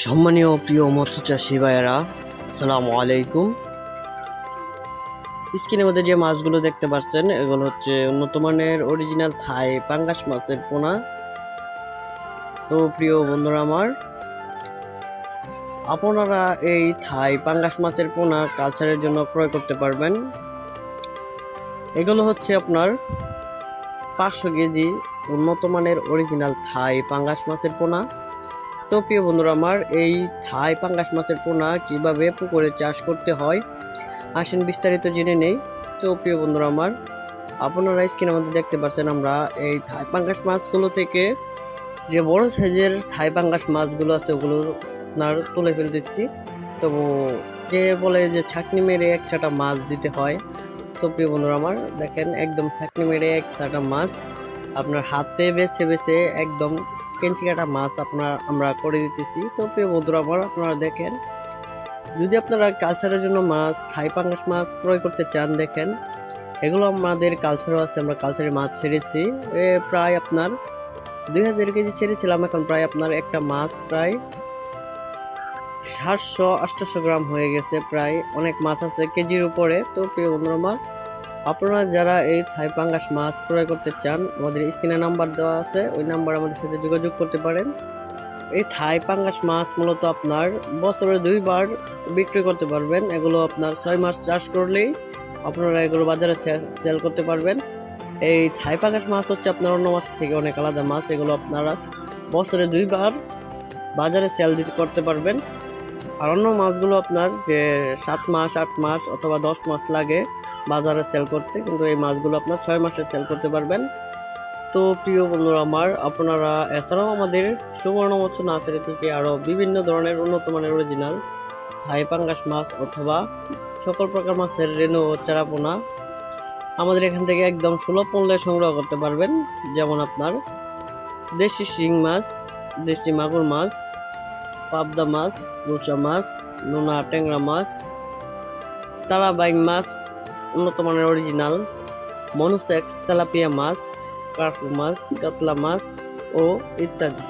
সম্মানীয় প্রিয় মৎস্য চাষি ভাইয়েরা আসসালামু আলাইকুম। স্ক্রিনের মধ্যে যে মাছগুলো দেখতে পাচ্ছেন, এগুলো হচ্ছে উন্নত মানের অরিজিনাল থাই পাঙ্গাস মাছের পোনা। তো প্রিয় বন্ধুরা আমার, আপনারা এই থাই পাঙ্গাস মাছের পোনা কালচারের জন্য ক্রয় করতে পারবেন। এগুলো হচ্ছে আপনার পাঁচশো কেজি উন্নত মানের অরিজিনাল থাই পাঙ্গাস মাছের পোনা। তো প্রিয় বন্ধুরা আমার এই থাই পাঙ্গাস মাছের পোনা কীভাবে পুকুরে চাষ করতে হয়, আসেন বিস্তারিত জেনে নেই। তো প্রিয় বন্ধুরা আমার, আপনারা স্ক্রিনের মধ্যে দেখতে পাচ্ছেন আমরা এই থাই পাঙ্গাস মাছগুলো থেকে যে বড় সাইজের থাই পাঙ্গাস মাছগুলো আছে ওগুলো আপনার তুলে ফেলতেছি তো যে বলে যে ছাকনি মেরে এক চাটা মাছ দিতে হয়, তো প্রিয় বন্ধুরা আমার দেখেন একদম ছাকনি মেরে এক চাটা মাছ, আপনার হাতে বেছে বেছে একদম কেঞ্চি কাটা মাছ আপনার, আমরা করে দিতেছি। তো প্রিয় বন্ধুরা আমার আপনারা দেখেন, যদি আপনারা কালচারের জন্য মাছ থাই পাঙ্গাস মাছ ক্রয় করতে চান, দেখেন, এগুলো আমাদের কালচারও আছে, আমরা কালচারে মাছ ছেড়েছি। প্রায় আপনার দুই হাজার কেজি ছেড়েছিলাম, এখন প্রায় আপনার একটা মাছ প্রায় সাতশো আটশোশো গ্রাম হয়ে গেছে, প্রায় অনেক মাছ আছে কেজির উপরে। তো প্রিয় বন্ধুরা, আমার আপনারা যারা এই থাই পাঙ্গাস মাছ ক্রয় করতে চান, আমাদের স্ক্রিনে নাম্বার দেওয়া আছে, ওই নাম্বার আমাদের সাথে যোগাযোগ করতে পারেন। এই থাই পাঙ্গাস মাছ মূলত আপনার বছরে দুইবার বিক্রি করতে পারবেন। এগুলো আপনার ছয় মাস চাষ করলেই আপনারা এগুলো বাজারে সেল করতে পারবেন। এই থাই পাঙ্গাস মাছ হচ্ছে আপনার অন্য মাছ থেকে অনেক আলাদা মাছ। এগুলো আপনারা বছরে দুইবার বাজারে সেল দিতে করতে পারবেন। অন্য মাছগুলো আপনার যে সাত মাস, আট মাস অথবা দশ মাস লাগে বাজারে সেল করতে, কিন্তু এই মাছগুলো আপনার ছয় মাসে সেল করতে পারবেন। তো প্রিয় বন্ধুরা আমার, আপনারা এছাড়াও আমাদের সুবর্ণ মৎস্য নার্সারি থেকে আরও বিভিন্ন ধরনের উন্নত মানের অরিজিনাল থাই পাঙ্গাস মাছ অথবা সকল প্রকার মাছের রেনু ও চারাপোনা আমাদের এখান থেকে একদম সুলভ মূল্যে সংগ্রহ করতে পারবেন। যেমন আপনার দেশি শিং মাছ, দেশি মাগুর মাছ পাবদা মাছ রুচা মাছ, নোনা ট্যাংরা মাছ তারাবাইং মাছ, উন্নত মানের অরিজিনাল মনুসেক্স, তেলাপিয়া মাছ, কার্পু মাছ, কাতলা মাছ ও ইত্যাদি।